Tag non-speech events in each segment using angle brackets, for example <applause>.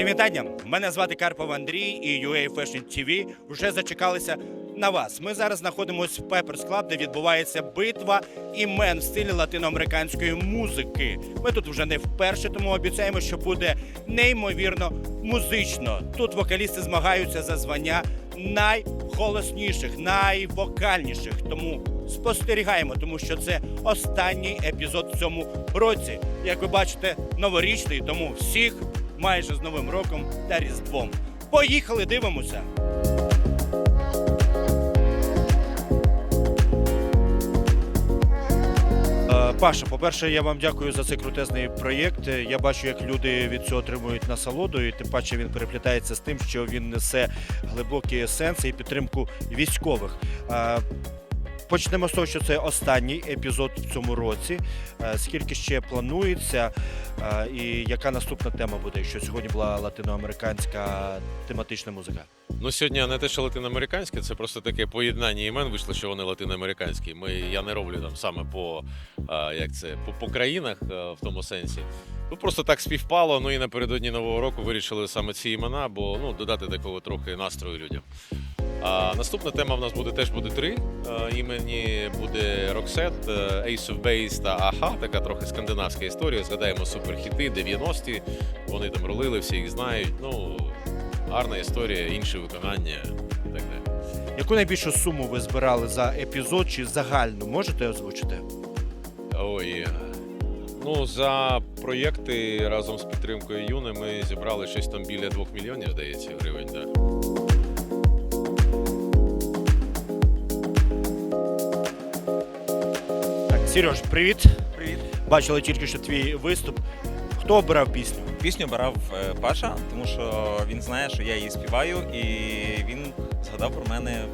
Всім вітання! Мене звати Карпов Андрій і UA Fashion TV вже зачекалися на вас. Ми зараз знаходимося в Peppers Club, де відбувається битва імен в стилі латиноамериканської музики. Ми тут вже не вперше, тому обіцяємо, що буде неймовірно музично. Тут вокалісти змагаються за звання найголосніших, найвокальніших. Тому спостерігаємо, тому що це останній епізод в цьому році. Як ви бачите, новорічний, тому всіх майже з Новим роком та Різдвом. Поїхали, дивимося. Е, Паша, по-перше, я вам дякую за цей крутезний проєкт. Е, Я бачу, як люди від цього отримують насолоду, і тим паче він переплітається з тим, що він несе глибокі сенси і підтримку військових. Е, Почнемо з того, що це останній епізод в цьому році. Е, Скільки ще планується, е, і яка наступна тема буде? Якщо сьогодні була латиноамериканська тематична музика? Ну, сьогодні не те, що латиноамериканське, це просто таке поєднання імен вийшло, що вони латиноамериканські. Ми, я не роблю там саме по, як це, по, по країнах в тому сенсі. Ну, просто так співпало. Ну і напередодні Нового року вирішили саме ці імена, бо ну, додати такого трохи настрою людям. А наступна тема в нас буде теж буде три. А, імені буде Roxette, е, Ace of Base та Аха, така трохи скандинавська історія. Згадаємо суперхіти 90-ті. Вони там рулили, всі їх знають. Ну, гарна історія, інше виконання і так далі. Яку найбільшу суму ви збирали за епізод чи загальну? Можете озвучити? Ой. Ну, за проєкти разом з підтримкою Юни ми зібрали щось там біля 2 мільйонів, здається, гривень. Да. Сереж, привіт. Привіт. Бачили тільки що твій виступ. Хто обирав пісню? Пісню обирав е, Паша, тому що він знає, що я її співаю, і він згадав про мене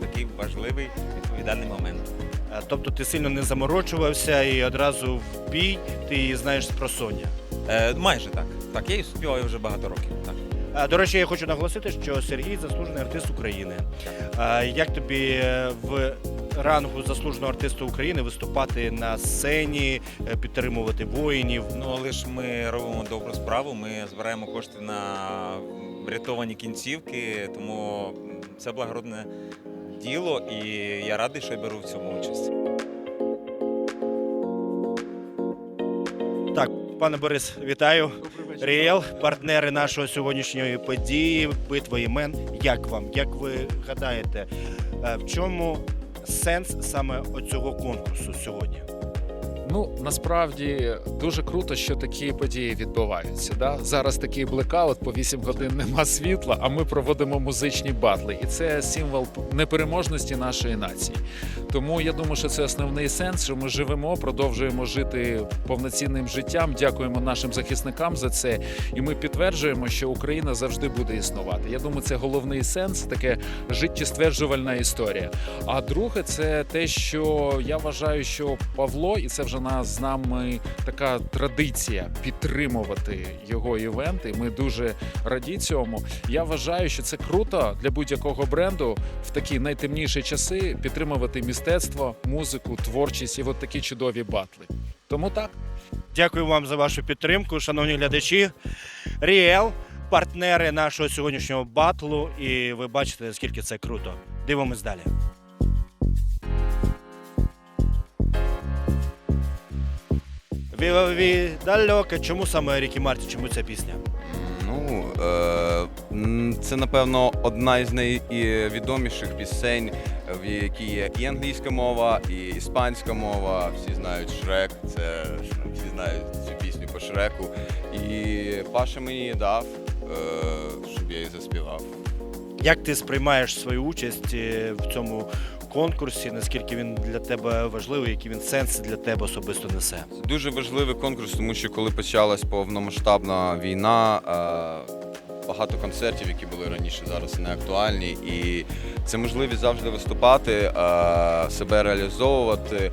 такий важливий відповідальний момент. Е, Тобто ти сильно не заморочувався і одразу в бій ти її знаєш з просоння. Е, майже так. Так, я її співаю вже багато років. Так. Е, До речі, я хочу наголосити, що Сергій заслужений артист України. Е, Як тобі в рангу заслуженого артиста України виступати на сцені, е, підтримувати воїнів? Ну, але ж ми робимо добру справу, ми збираємо кошти на врятовані кінцівки, тому це благородне діло, і я радий, що я беру в цьому участь. Так, пане Борис, вітаю. Ріел, партнери нашої сьогоднішньої події, битва імен. Як вам? Як ви гадаєте, е, в чому сенс саме оцього конкурсу сьогодні? Ну насправді дуже круто, що такі події відбуваються. Да? Зараз такий блекаут, по 8 годин нема світла, а ми проводимо музичні батли. І це символ непереможності нашої нації. Тому я думаю, що це основний сенс, що ми живемо, продовжуємо жити повноцінним життям. Дякуємо нашим захисникам за це. І ми підтверджуємо, що Україна завжди буде існувати. Я думаю, це головний сенс, таке життєстверджувальна історія. А друге, це те, що я вважаю, що Павло, і це вже нас з нами така традиція підтримувати його івенти. Ми дуже раді цьому. Я вважаю, що це круто для будь-якого бренду в такі найтемніші часи підтримувати мистецтво, музику, творчість і от такі чудові батли. Тому так. Дякую вам за вашу підтримку, шановні глядачі. Ріел, партнери нашого сьогоднішнього батлу, і ви бачите, наскільки це круто. Дивимось далі. Віва ві далеко. Чому саме Рікі Марті? Чому ця пісня? Ну, е, м, це напевно одна із найвідоміших пісень, в якій є і англійська мова, і іспанська мова. Всі знають Шрек, це всі знають цю пісню по Шреку. І Паша мені її дав, е, щоб я її заспівав. Як ти сприймаєш свою участь е, в цьому конкурсі? Наскільки він для тебе важливий, які він сенси для тебе особисто несе? Це дуже важливий конкурс, тому що коли почалась повномасштабна війна, е, багато концертів, які були раніше, зараз не актуальні. І це можливість завжди виступати, е, себе реалізовувати,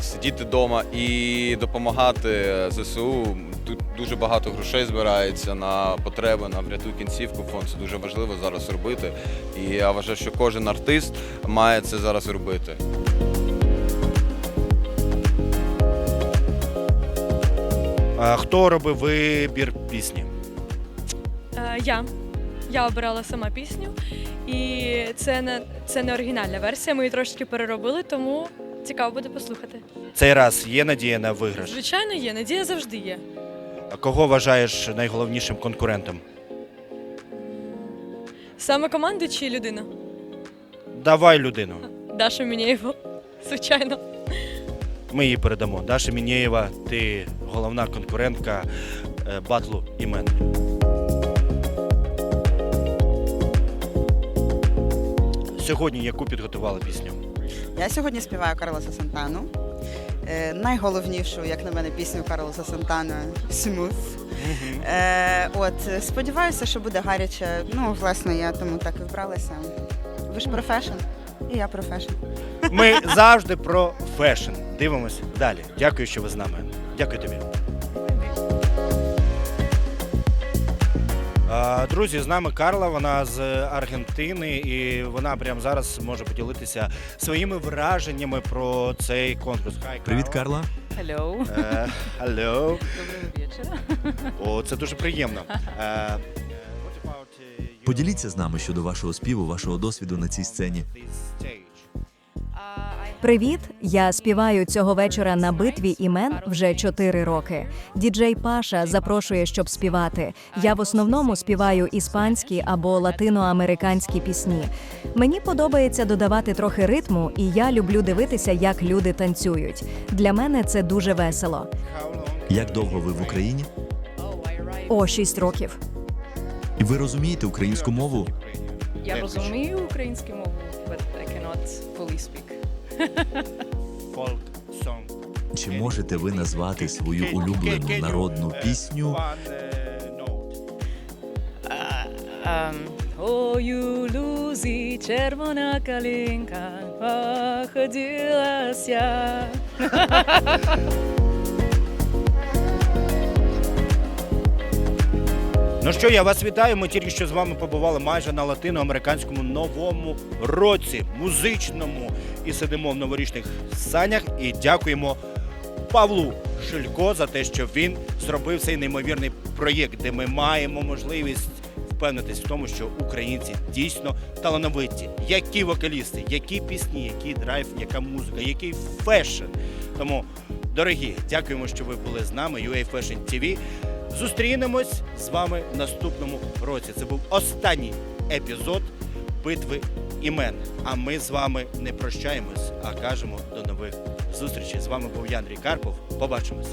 сидіти вдома і допомагати ЗСУ. Тут дуже багато грошей збирається на потреби на врятуй кінцівку. Фонд це дуже важливо зараз робити. І я вважаю, що кожен артист має це зараз робити. А хто робив вибір пісні? я. Я обирала сама пісню, і це не, це не оригінальна версія. Ми її трошечки переробили, тому цікаво буде послухати. Цей раз є надія на виграш. Звичайно, є. Надія завжди є. А кого вважаєш найголовнішим конкурентом? Саме команда чи людина? Давай людину. Даша Мінєєва. Звичайно. Ми її передамо. Даша Мінєєва, ти головна конкурентка е, батлу імен. Сьогодні яку підготувала пісню? Я сьогодні співаю Карлоса Сантану. Е, найголовнішу, як на мене, пісню Карлоса Сантана Смуth. Е, от, сподіваюся, що буде гаряче. Ну, власне, я тому так і вбралася. Ви ж про фешн, і я про фешн. Ми завжди про фешн. Дивимось далі. Дякую, що ви з нами. Дякую тобі. Друзі, з нами Карла, вона з Аргентини, і вона прямо зараз може поділитися своїми враженнями про цей конкурс. Хай, Привіт, Карла. Hello. Е, Hello. Доброго вечора. О, це дуже приємно. Е, uh, Поділіться з нами щодо вашого співу, вашого досвіду на цій сцені. Привіт! Я співаю цього вечора на битві імен вже 4 роки. Діджей Паша запрошує, щоб співати. Я в основному співаю іспанські або латиноамериканські пісні. Мені подобається додавати трохи ритму, і я люблю дивитися, як люди танцюють. Для мене це дуже весело. Як довго ви в Україні? О, 6 років. І ви розумієте українську мову? Я розумію українську мову, but I cannot fully speak. <laughs> Чи можете ви назвати свою улюблену народну uh, пісню? Ою note? Um, Лузі, червона калинка, ходилася. <laughs> Ну що, я вас вітаю. Ми тільки що з вами побували майже на латиноамериканському новому році, музичному. І сидимо в новорічних санях. І дякуємо Павлу Шилько за те, що він зробив цей неймовірний проєкт, де ми маємо можливість впевнитись в тому, що українці дійсно талановиті. Які вокалісти, які пісні, який драйв, яка музика, який фешн. Тому, дорогі, дякуємо, що ви були з нами. UA Fashion TV. Зустрінемось з вами в наступному році. Це був останній епізод битви імен. А ми з вами не прощаємось, а кажемо до нових зустрічей. З вами був Яндрій Карпов. Побачимось.